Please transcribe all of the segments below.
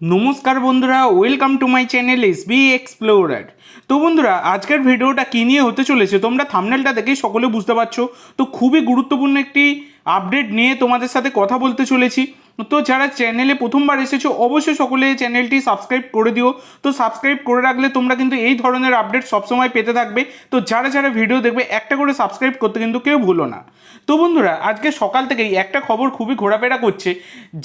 নমস্কার বন্ধুরা welcome to my channel S B explorer তো বন্ধুরা, আজকের ভিডিওটা কী নিয়ে হতে চলেছে তোমরা থামনেলটা দেখেই সকলে বুঝতে পারছ। তো খুবই গুরুত্বপূর্ণ একটি আপডেট নিয়ে তোমাদের সাথে কথা বলতে চলেছি। তো যারা চ্যানেলে প্রথমবার এসেছ, অবশ্যই সকলে চ্যানেলটি সাবস্ক্রাইব করে দিও। তো সাবস্ক্রাইব করে রাখলে তোমরা কিন্তু এই ধরনের আপডেট সবসময় পেতে থাকবে। তো যারা যারা ভিডিও দেখবে, একটা করে সাবস্ক্রাইব করতে কিন্তু কেউ ভুলো না। তো বন্ধুরা, আজকে সকাল থেকেই একটা খবর খুবই ঘোরাফেরা করছে,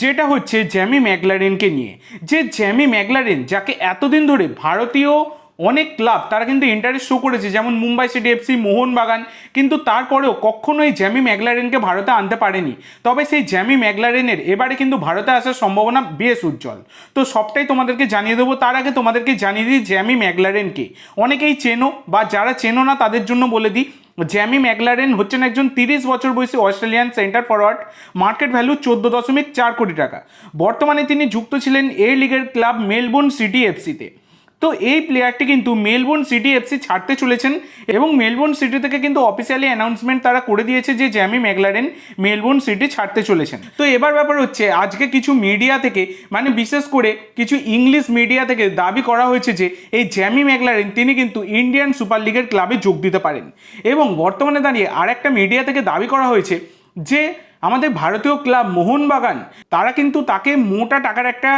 যেটা হচ্ছে জ্যামি ম্যাকলারেনকে নিয়ে। যে জ্যামি ম্যাকলারেন, যাকে এতদিন ধরে ভারতীয় অনেক ক্লাব তারা কিন্তু ইন্টারেস্ট শো করেছে, যেমন মুম্বাই সিটি এফসি মোহনবাগান, কিন্তু তারপরেও কখনোই জ্যামি ম্যাকলারেনকে ভারতে আনতে পারেনি। তবে সেই জ্যামি ম্যাগলারেনের এবারে কিন্তু ভারতে আসার সম্ভাবনা বেশ উজ্জ্বল। তো সবটাই তোমাদেরকে জানিয়ে দেবো, তার আগে তোমাদেরকে জানিয়ে দিই জ্যামি ম্যাগলারেনকে অনেকেই চেনো বা যারা চেনো না, তাদের জন্য বলে দিই জ্যামি ম্যাগলারেন হচ্ছেন একজন তিরিশ বছর বয়সী Australian centre forward market value চোদ্দ দশমিক চার কোটি টাকা। বর্তমানে তিনি যুক্ত ছিলেন এ লিগের ক্লাব মেলবোর্ন সিটি এফসিতে তো এই প্লেয়ারটি কিন্তু মেলবোর্ন সিটি এফসি ছাড়তে চলেছেন এবং মেলবোর্ন সিটি থেকে কিন্তু অফিসিয়ালি অ্যানাউন্সমেন্ট তারা করে দিয়েছে যে জ্যামি ম্যাকলারেন মেলবোর্ন সিটি ছাড়তে চলেছেন। তো এবার ব্যাপার হচ্ছে, আজকে কিছু মিডিয়া থেকে মানে বিশেষ করে কিছু ইংলিশ মিডিয়া থেকে দাবি করা হয়েছে যে, এই জ্যামি ম্যাকলারেন তিনি কিন্তু ইন্ডিয়ান সুপার লিগের ক্লাবে যোগ দিতে পারেন। এবং বর্তমানে দাঁড়িয়ে আর একটা মিডিয়া থেকে দাবি করা হয়েছে যে আমাদের ভারতীয় ক্লাব মোহনবাগান, তারা কিন্তু তাকে মোটা টাকার একটা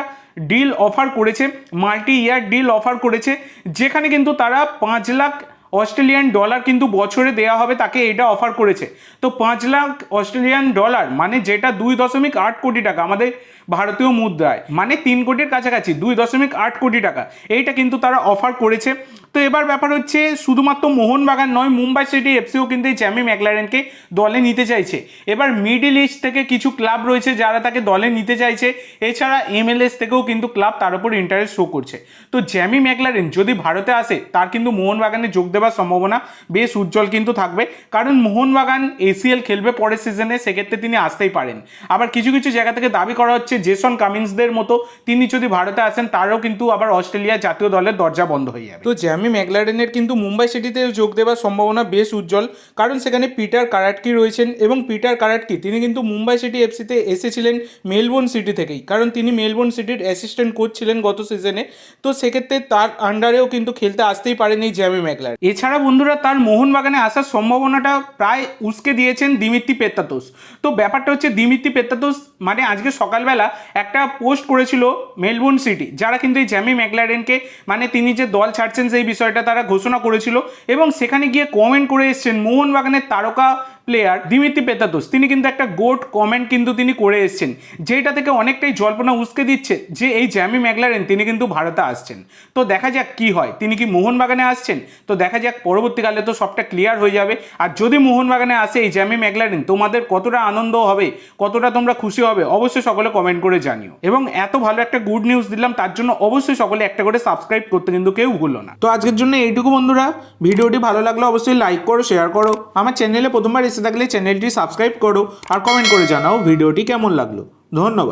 ডিল অফার করেছে মাল্টি ইয়ার ডিল অফার করেছে, যেখানে কিন্তু তারা পাঁচ লাখ অস্ট্রেলিয়ান ডলার কিন্তু বছরে দেয়া হবে তাকে এটা অফার করেছে। তো পাঁচ লাখ অস্ট্রেলিয়ান ডলার মানে যেটা দুই দশমিক আট কোটি টাকা, আমাদের ভারতীয় মুদ্রায়। মানে তিন কোটির কাছাকাছি, দুই দশমিক আট কোটি টাকা। এইটা কিন্তু তারা অফার করেছে। তো এবার ব্যাপার হচ্ছে, শুধুমাত্র মোহনবাগান নয়, মুম্বাই সিটি, এফসিও কিন্তু এই জ্যামি ম্যাকলারেনকে দলে নিতে চাইছে। এবার মিডিল ইস্ট থেকে কিছু ক্লাব রয়েছে যারা তাকে দলে নিতে চাইছে। এছাড়া এমএলএস থেকেও কিন্তু ক্লাব তার উপর ইন্টারেস্ট শো করছে। তো জ্যামি ম্যাকলারেন যদি ভারতে আসে, তার কিন্তু মোহনবাগানে যোগ দেওয়ার সম্ভাবনা বেশ উজ্জ্বল কিন্তু থাকবে। কারণ মোহনবাগান এসিএল খেলবে পরের সিজনে সেক্ষেত্রে তিনি আসতেই পারেন। আবার কিছু কিছু জায়গা থেকে দাবি করা হচ্ছে জেসন কামিন্সদের মতো। তিনি যদি ভারতে আসেন তারও কিন্তু আবার অস্ট্রেলিয়া জাতীয় দলের দরজা বন্ধ হয়ে যাবে। তো জ্যামি ম্যাকলারেনের কিন্তু মুম্বাই সিটিতে যোগ দেওয়ার সম্ভাবনা বেশ উজ্জ্বল কারণ সেখানে পিটার কারাটকি রয়েছেন এবং পিটার কারাটকি তিনি কিন্তু মুম্বাই সিটি এফসিতে এসেছিলেন মেলবোর্ন সিটি থেকেই কারণ তিনি মেলবোর্ন সিটির অ্যাসিস্ট্যান্ট কোচ ছিলেন গত সিজনে তো সেক্ষেত্রে তার আন্ডারেও কিন্তু খেলতে আসতেই পারেনি জ্যামি ম্যাকলার এছাড়া বন্ধুরা তার মোহনবাগানে আসার সম্ভাবনাটা প্রায় উস্কে দিয়েছেন দিমিত্তি পেত্তাতোস তো ব্যাপারটা হচ্ছে দিমিত্তি পেত্তাতোস মানে আজকে সকালবেলা একটা পোস্ট করেছিল মেলবোর্ন সিটি, যারা কিন্তু এই জ্যামি ম্যাকলারেনকে মানে তিনি যে দল ছাড়ছেন সেই বিষয়টা তারা ঘোষণা করেছিল এবং সেখানে গিয়ে কমেন্ট করে এসছেন মোহনবাগানের তারকা প্লেয়ার দিমিত্রি পেতাতোস তিনি কিন্তু একটা গোট কমেন্ট কিন্তু তিনি করে এসেছেন, যেটা থেকে অনেকটাই জল্পনা উস্কে দিচ্ছে যে এই জ্যামি ম্যাকলারেন তিনি কিন্তু ভারতে আসছেন। তো দেখা যাক কি হয়। তিনি কি মোহনবাগানে আসছেন? তো দেখা যাক, পরবর্তীকালে তো সবটা ক্লিয়ার হয়ে যাবে। আর যদি মোহনবাগানে আসে এই জ্যামি ম্যাকলারেন তোমাদের কতটা আনন্দ হবে? কতটা তোমরা খুশি হবে? অবশ্যই সকলে কমেন্ট করে জানিও। এবং এত ভালো একটা গুড নিউজ দিলাম, তার জন্য অবশ্যই সকলে একটা করে সাবস্ক্রাইব করতে কিন্তু কেউ ভুলো না। তো আজকের জন্য এইটুকু বন্ধুরা। ভিডিওটি ভালো লাগলে অবশ্যই লাইক করো শেয়ার করো। আমার চ্যানেলে প্রথমবার এসে থাকলে চ্যানেলটি সাবস্ক্রাইব করো আর কমেন্ট করে জানাও ভিডিওটি কেমন লাগল। ধন্যবাদ।